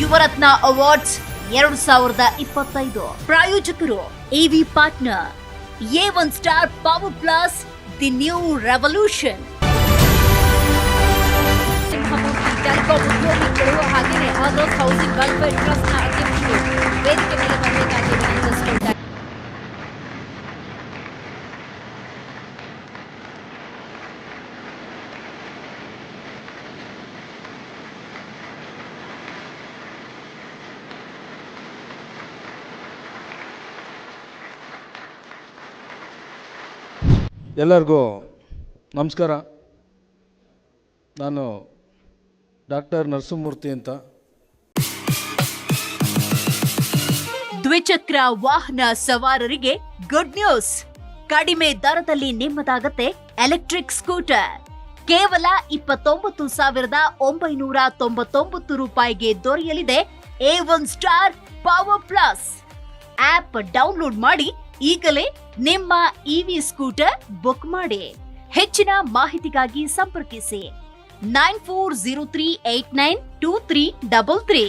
Yuvarathna awards ಎರಡು ಸಾವಿರದ ಇಪ್ಪತ್ತೈದು. ಪ್ರಾಯೋಜಕರು AV partner A one star power plus the new revolution ಹಾಗೆ ಹೌಸಿಂಗ್ ವೆಲ್ಫೇರ್ ಟ್ರಸ್ಟ್ನ ಎಲ್ಲರಿಗೂ ನಮಸ್ಕಾರ. ನಾನು ಡಾಕ್ಟರ್ ನರಸಿಂಹಮೂರ್ತಿ ಅಂತ. ದ್ವಿಚಕ್ರ ವಾಹನ ಸವಾರರಿಗೆ ಗುಡ್ ನ್ಯೂಸ್ ಕಡಿಮೆ ದರದಲ್ಲಿ ನಿಮ್ಮದಾಗತ್ತೆ ಎಲೆಕ್ಟ್ರಿಕ್ ಸ್ಕೂಟರ್ ಕೇವಲ ಇಪ್ಪತ್ತೊಂಬತ್ತು ಸಾವಿರದ ಒಂಬೈನೂರ ತೊಂಬತ್ತೊಂಬತ್ತು ರೂಪಾಯಿಗೆ ದೊರೆಯಲಿದೆ A one star power plus app download ಮಾಡಿ ಈಗಲೇ ನಿಮ್ಮ ಇವಿ ಸ್ಕೂಟರ್ ಬುಕ್ ಮಾಡಿ. ಹೆಚ್ಚಿನ ಮಾಹಿತಿಗಾಗಿ ಸಂಪರ್ಕಿಸಿ. Nine four zero three eight nine two three double three.